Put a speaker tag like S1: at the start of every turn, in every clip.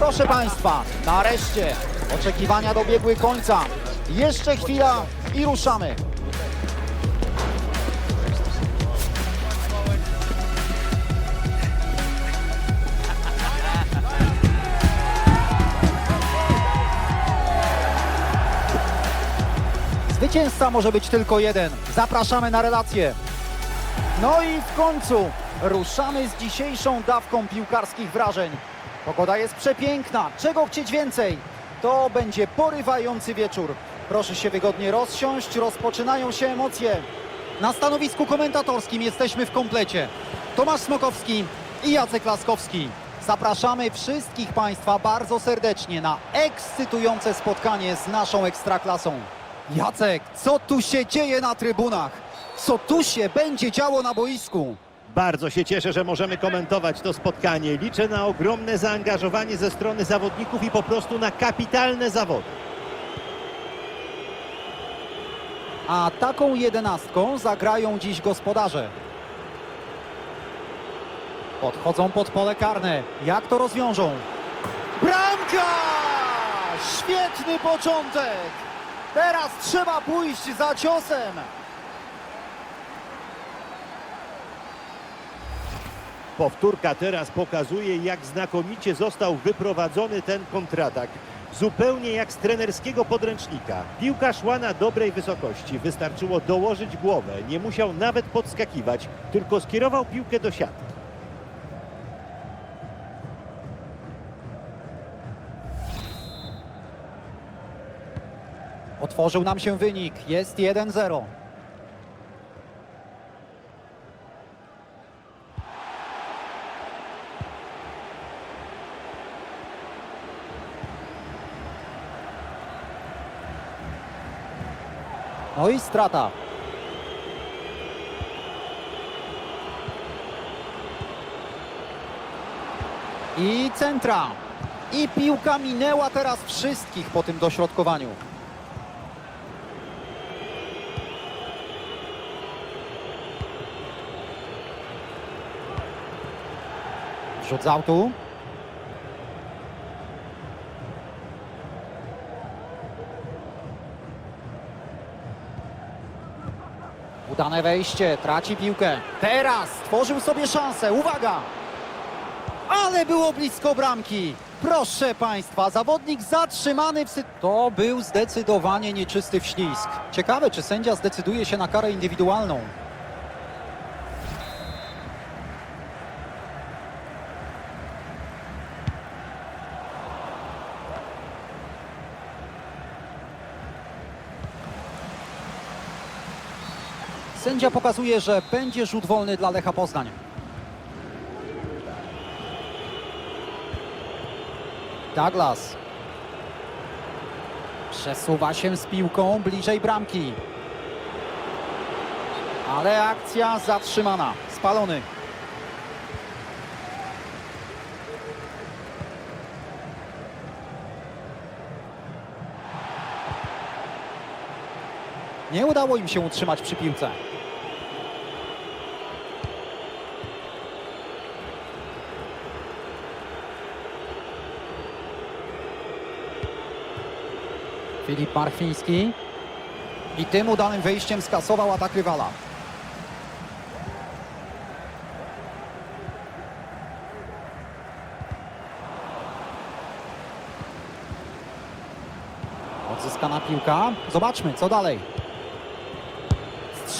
S1: Proszę Państwa, nareszcie oczekiwania dobiegły końca. Jeszcze chwila i ruszamy. Zwycięzca może być tylko jeden. Zapraszamy na relację. No i w końcu ruszamy z dzisiejszą dawką piłkarskich wrażeń. Pogoda jest przepiękna. Czego chcieć więcej? To będzie porywający wieczór. Proszę się wygodnie rozsiąść. Rozpoczynają się emocje. Na stanowisku komentatorskim jesteśmy w komplecie. Tomasz Smokowski i Jacek Laskowski. Zapraszamy wszystkich Państwa bardzo serdecznie na ekscytujące spotkanie z naszą Ekstraklasą. Jacek, co tu się dzieje na trybunach? Co tu się będzie działo na boisku?
S2: Bardzo się cieszę, że możemy komentować to spotkanie. Liczę na ogromne zaangażowanie ze strony zawodników i po prostu na kapitalne zawody.
S1: A taką jedenastką zagrają dziś gospodarze. Podchodzą pod pole karne. Jak to rozwiążą? Bramka! Świetny początek! Teraz trzeba pójść za ciosem.
S2: Powtórka teraz pokazuje, jak znakomicie został wyprowadzony ten kontratak. Zupełnie jak z trenerskiego podręcznika. Piłka szła na dobrej wysokości. Wystarczyło dołożyć głowę. Nie musiał nawet podskakiwać, tylko skierował piłkę do siatki.
S1: Otworzył nam się wynik. Jest 1-0. No i strata. I centra. I piłka minęła teraz wszystkich po tym dośrodkowaniu. Rzut z autu. Udane wejście, traci piłkę. Teraz stworzył sobie szansę, uwaga! Ale było blisko bramki. Proszę Państwa, zawodnik zatrzymany w. To był zdecydowanie nieczysty wślizg. Ciekawe, czy sędzia zdecyduje się na karę indywidualną. Sędzia pokazuje, że będzie rzut wolny dla Lecha Poznań. Douglas. Przesuwa się z piłką bliżej bramki. Ale akcja zatrzymana. Spalony. Nie udało im się utrzymać przy piłce. Filip Marchwiński. I tym udanym wejściem skasował atak rywala. Odzyskana piłka. Zobaczmy, co dalej.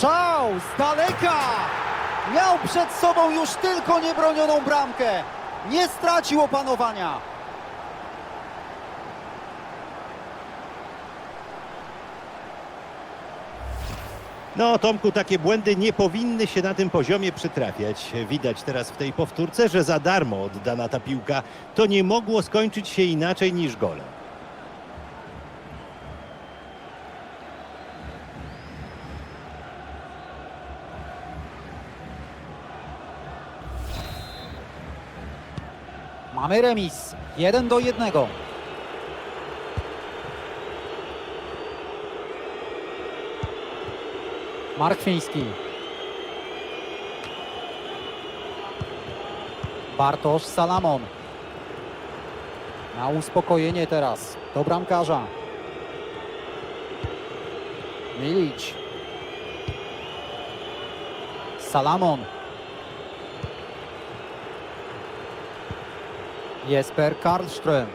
S1: Strzał z daleka! Miał przed sobą już tylko niebronioną bramkę. Nie stracił opanowania.
S2: No, Tomku, takie błędy nie powinny się na tym poziomie przytrafiać. Widać teraz w tej powtórce, że za darmo oddana ta piłka to nie mogło skończyć się inaczej niż golem.
S1: Mamy remis. 1 do 1. Markwiński. Bartosz Salamon. Na uspokojenie teraz. Do bramkarza. Milić. Salamon. Jesper Karlström.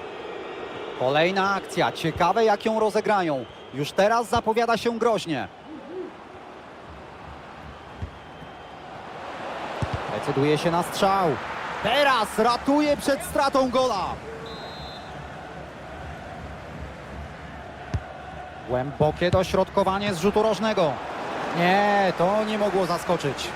S1: Kolejna akcja. Ciekawe jak ją rozegrają. Już teraz zapowiada się groźnie. Decyduje się na strzał. Teraz ratuje przed stratą gola. Głębokie dośrodkowanie z rzutu rożnego. Nie, to nie mogło zaskoczyć.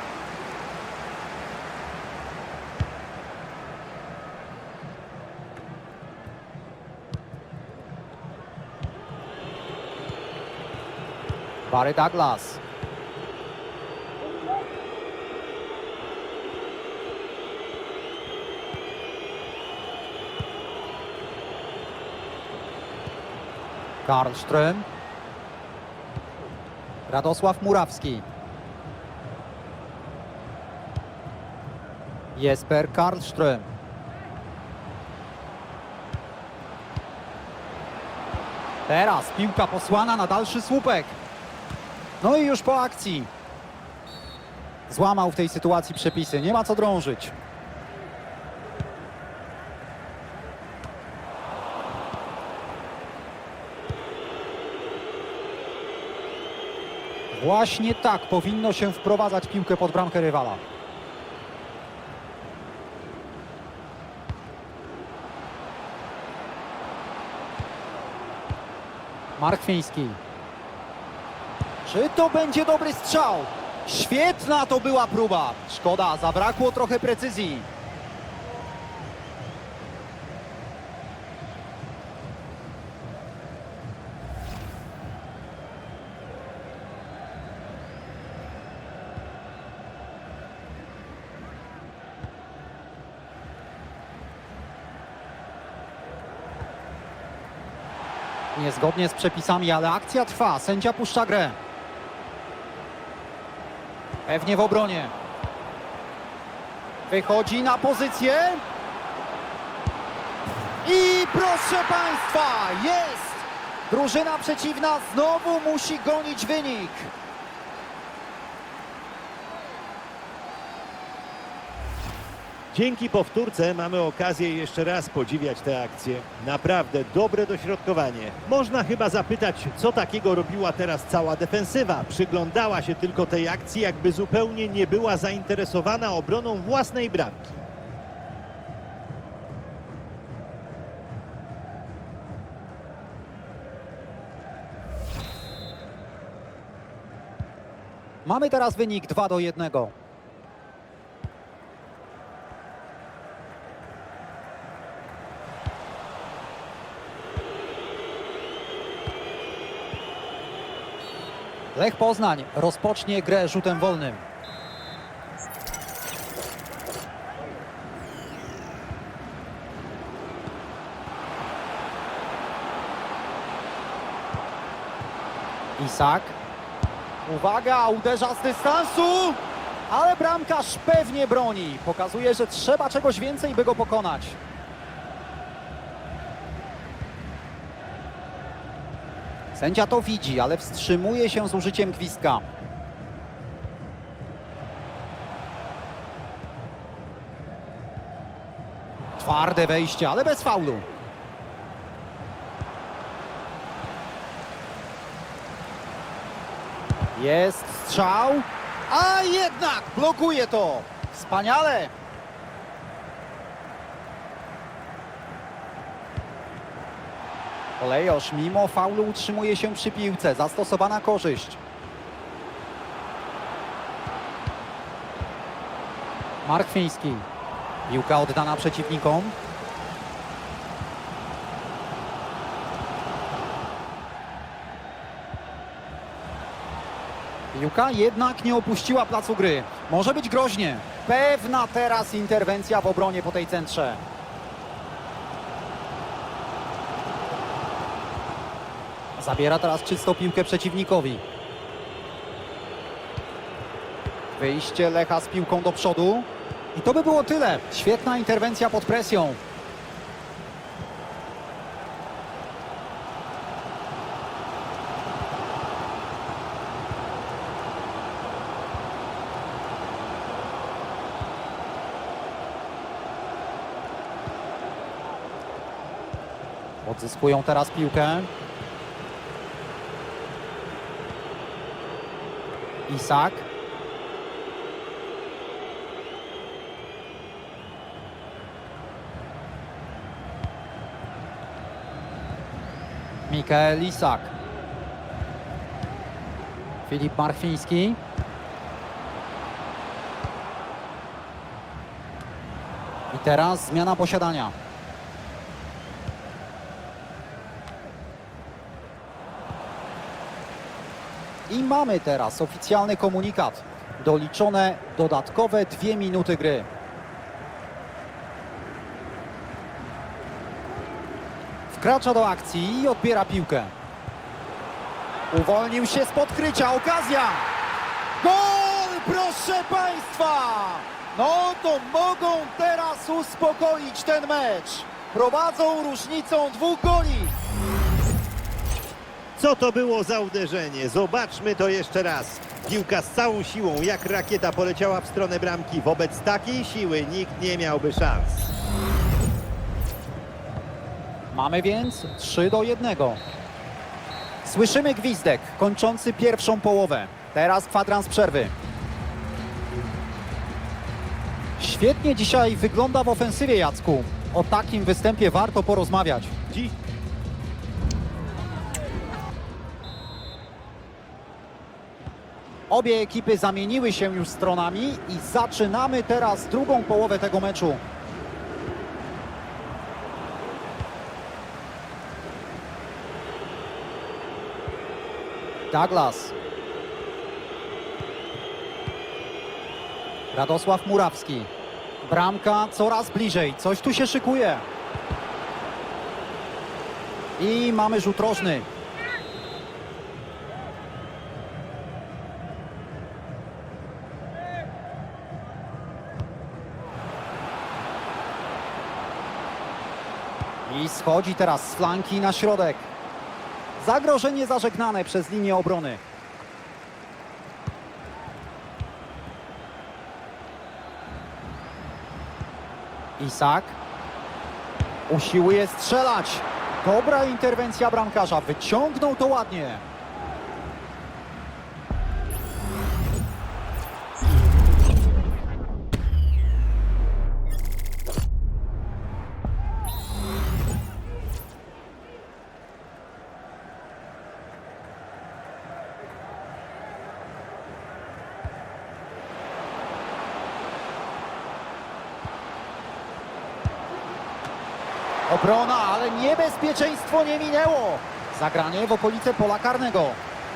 S1: Barry Douglas. Karlström. Radosław Murawski. Jesper Karlström. Teraz piłka posłana na dalszy słupek. No i już po akcji. Złamał w tej sytuacji przepisy. Nie ma co drążyć. Właśnie tak powinno się wprowadzać piłkę pod bramkę rywala. Mark Fiński. Czy to będzie dobry strzał? Świetna to była próba. Szkoda, zabrakło trochę precyzji. Niezgodnie z przepisami, ale akcja trwa. Sędzia puszcza grę. Pewnie w obronie. Wychodzi na pozycję. I proszę Państwa, jest! Drużyna przeciwna znowu musi gonić wynik.
S2: Dzięki powtórce mamy okazję jeszcze raz podziwiać tę akcję. Naprawdę dobre dośrodkowanie. Można chyba zapytać, co takiego robiła teraz cała defensywa. Przyglądała się tylko tej akcji, jakby zupełnie nie była zainteresowana obroną własnej bramki.
S1: Mamy teraz wynik 2 do 1. Lech Poznań rozpocznie grę rzutem wolnym. Isak. Uwaga, uderza z dystansu, ale bramkarz pewnie broni. Pokazuje, że trzeba czegoś więcej, by go pokonać. Sędzia to widzi, ale wstrzymuje się z użyciem gwizdka. Twarde wejście, ale bez faulu. Jest strzał, a jednak blokuje to. Wspaniale. Kolejosz mimo faulu utrzymuje się przy piłce. Zastosowana korzyść. Mark Fiński. Piłka oddana przeciwnikom. Piłka jednak nie opuściła placu gry. Może być groźnie. Pewna teraz interwencja w obronie po tej centrze. Zabiera teraz czystą piłkę przeciwnikowi. Wyjście Lecha z piłką do przodu. I to by było tyle. Świetna interwencja pod presją. Odzyskują teraz piłkę. Isak. Mikael Isak. Filip Marchwiński. I teraz zmiana posiadania. I mamy teraz oficjalny komunikat. Doliczone dodatkowe dwie minuty gry. Wkracza do akcji i odbiera piłkę. Uwolnił się z podkrycia. Okazja! Gol, proszę Państwa! No to mogą teraz uspokoić ten mecz. Prowadzą różnicą dwóch goli.
S2: Co to było za uderzenie? Zobaczmy to jeszcze raz. Piłka z całą siłą, jak rakieta poleciała w stronę bramki. Wobec takiej siły nikt nie miałby szans.
S1: Mamy więc 3 do 1. Słyszymy gwizdek kończący pierwszą połowę. Teraz kwadrans przerwy. Świetnie dzisiaj wygląda w ofensywie Jacku. O takim występie warto porozmawiać. Obie ekipy zamieniły się już stronami i zaczynamy teraz drugą połowę tego meczu. Douglas. Radosław Murawski. Bramka coraz bliżej. Coś tu się szykuje. I mamy rzut rożny. I schodzi teraz z flanki na środek. Zagrożenie zażegnane przez linię obrony. Isak. Usiłuje strzelać. Dobra interwencja bramkarza. Wyciągnął to ładnie. Obrona, ale niebezpieczeństwo nie minęło. Zagranie w okolice pola karnego.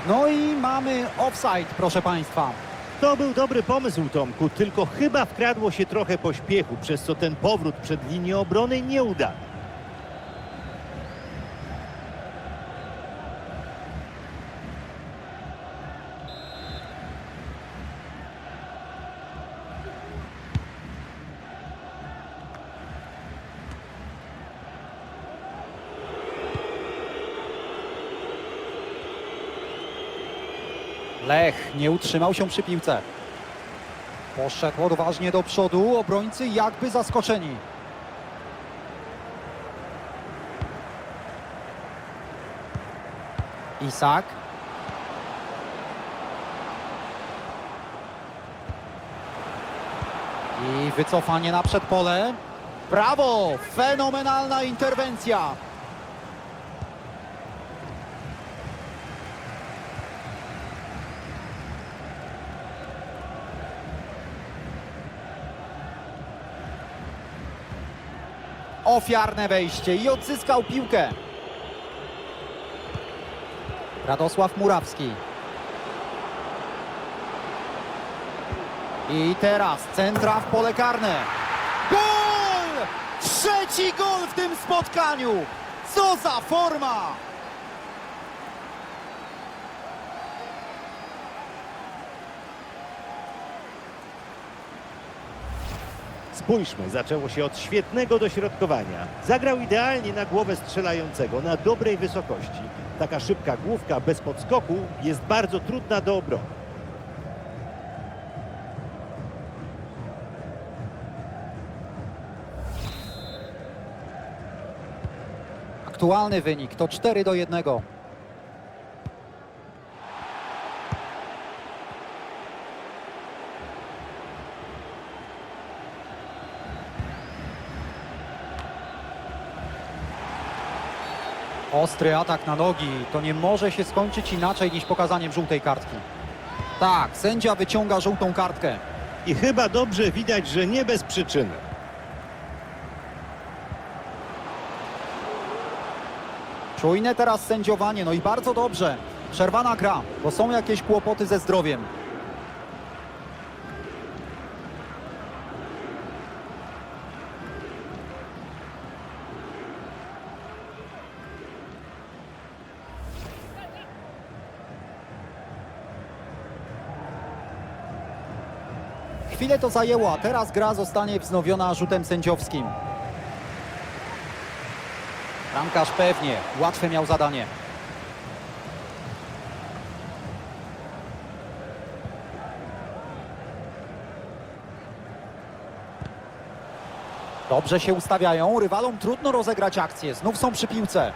S1: No i mamy offside, proszę Państwa.
S2: To był dobry pomysł, Tomku, tylko chyba wkradło się trochę pośpiechu, przez co ten powrót przed linię obrony nie uda.
S1: Lech nie utrzymał się przy piłce. Poszedł odważnie do przodu, obrońcy jakby zaskoczeni. Isak. I wycofanie na przedpole. Brawo! Fenomenalna interwencja. Ofiarne wejście i odzyskał piłkę. Radosław Murawski. I teraz centra w pole karne. Gol! Trzeci gol w tym spotkaniu! Co za forma!
S2: Spójrzmy, zaczęło się od świetnego dośrodkowania. Zagrał idealnie na głowę strzelającego, na dobrej wysokości. Taka szybka główka bez podskoku jest bardzo trudna do obrony.
S1: Aktualny wynik to 4 do 1. Ostry atak na nogi. To nie może się skończyć inaczej niż pokazaniem żółtej kartki. Tak, sędzia wyciąga żółtą kartkę.
S2: I chyba dobrze widać, że nie bez przyczyny.
S1: Czujne teraz sędziowanie, no i bardzo dobrze. Przerwana gra, bo są jakieś kłopoty ze zdrowiem. Chwilę to zajęło, a teraz gra zostanie wznowiona rzutem sędziowskim. Bramkarz pewnie, łatwe miał zadanie. Dobrze się ustawiają, rywalom trudno rozegrać akcję, znów są przy piłce.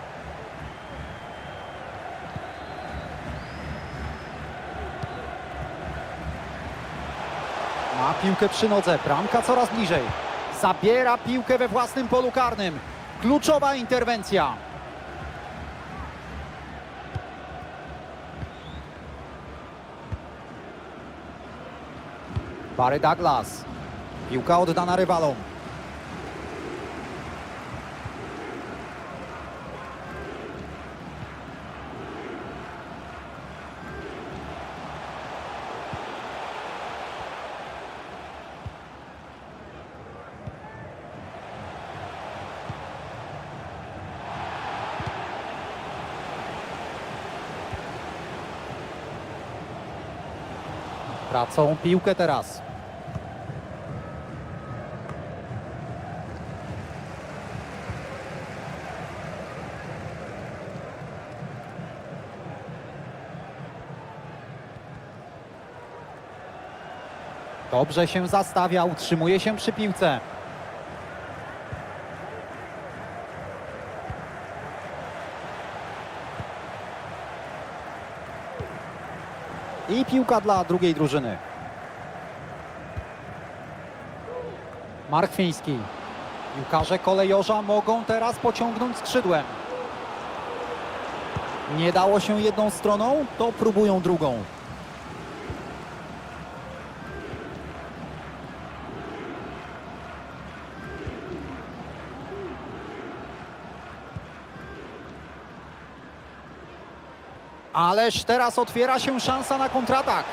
S1: Piłkę przy nodze, bramka coraz bliżej. Zabiera piłkę we własnym polu karnym. Kluczowa interwencja. Barry Douglas. Piłka oddana rywalom. Tracą piłkę teraz. Dobrze się zastawia, utrzymuje się przy piłce. I piłka dla drugiej drużyny. Mark Fiński. Piłkarze kolejorza mogą teraz pociągnąć skrzydłem. Nie dało się jedną stroną, to próbują drugą. Ależ teraz otwiera się szansa na kontratak.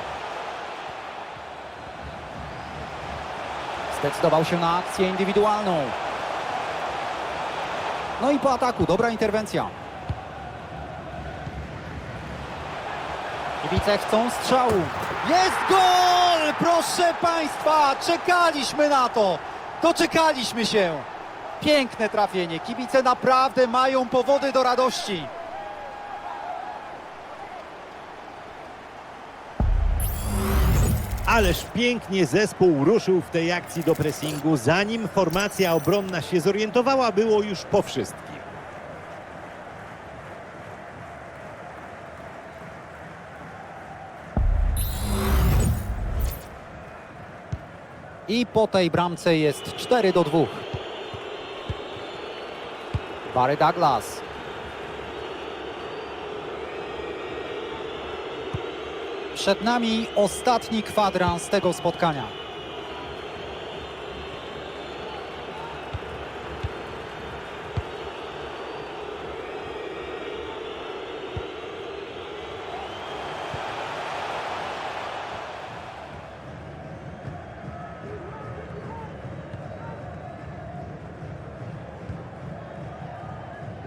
S1: Zdecydował się na akcję indywidualną. No i po ataku, dobra interwencja. Kibice chcą strzału. Jest gol! Proszę Państwa, czekaliśmy na to. Doczekaliśmy się. Piękne trafienie. Kibice naprawdę mają powody do radości.
S2: Ależ pięknie zespół ruszył w tej akcji do pressingu. Zanim formacja obronna się zorientowała, było już po wszystkim.
S1: I po tej bramce jest 4 do 2. Barry Douglas. Przed nami ostatni kwadrans tego spotkania.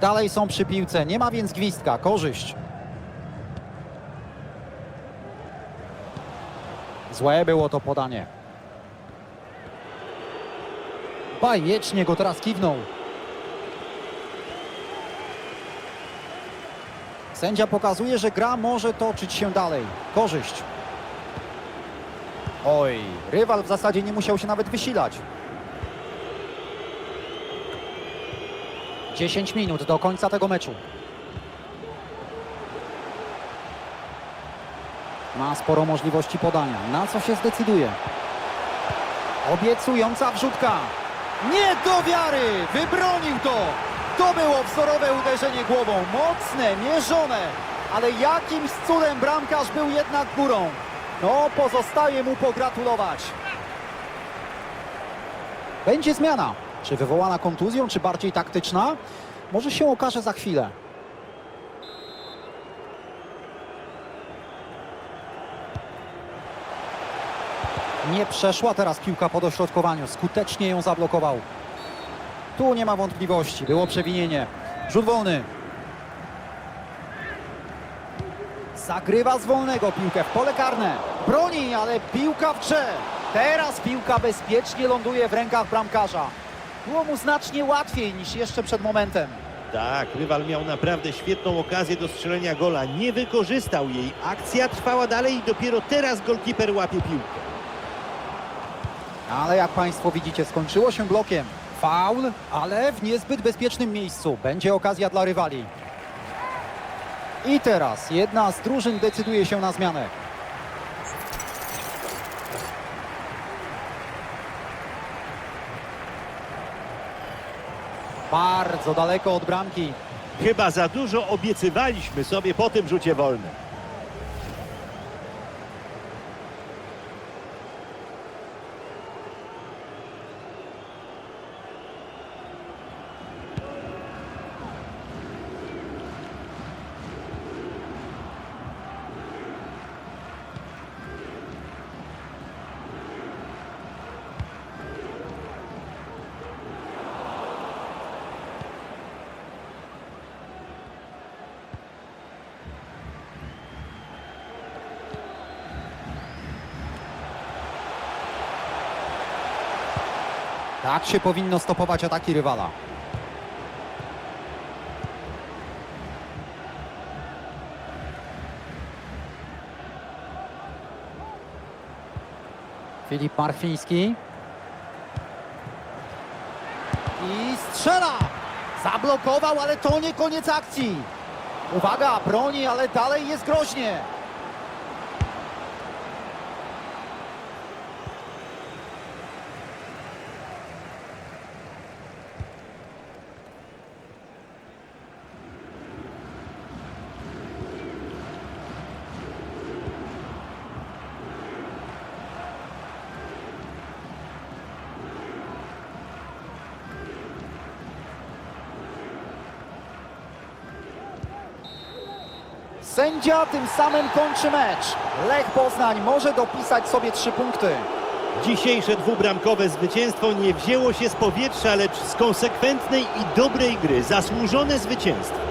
S1: Dalej są przy piłce, nie ma więc gwizdka, korzyść. Złe było to podanie. Bajecznie go teraz kiwnął. Sędzia pokazuje, że gra może toczyć się dalej. Korzyść. Oj, rywal w zasadzie nie musiał się nawet wysilać. 10 minut do końca tego meczu. Ma sporo możliwości podania. Na co się zdecyduje? Obiecująca wrzutka. Nie do wiary! Wybronił to! To było wzorowe uderzenie głową. Mocne, mierzone. Ale jakimś cudem bramkarz był jednak górą. No, pozostaje mu pogratulować. Będzie zmiana. Czy wywołana kontuzją, czy bardziej taktyczna? Może się okaże za chwilę. Nie przeszła teraz piłka po dośrodkowaniu. Skutecznie ją zablokował. Tu nie ma wątpliwości. Było przewinienie. Rzut wolny. Zagrywa z wolnego piłkę w pole karne. Broni, ale piłka w grze. Teraz piłka bezpiecznie ląduje w rękach bramkarza. Było mu znacznie łatwiej niż jeszcze przed momentem.
S2: Tak, rywal miał naprawdę świetną okazję do strzelenia gola. Nie wykorzystał jej. Akcja trwała dalej i dopiero teraz golkiper łapie piłkę.
S1: Ale jak Państwo widzicie, skończyło się blokiem. Faul, ale w niezbyt bezpiecznym miejscu. Będzie okazja dla rywali. I teraz jedna z drużyn decyduje się na zmianę. Bardzo daleko od bramki.
S2: Chyba za dużo obiecywaliśmy sobie po tym rzucie wolnym.
S1: Tak się powinno stopować ataki rywala. Filip Marchwiński. I strzela! Zablokował, ale to nie koniec akcji. Uwaga, broni, ale dalej jest groźnie. Sędzia tym samym kończy mecz. Lech Poznań może dopisać sobie trzy punkty.
S2: Dzisiejsze dwubramkowe zwycięstwo nie wzięło się z powietrza, lecz z konsekwentnej i dobrej gry. Zasłużone zwycięstwo.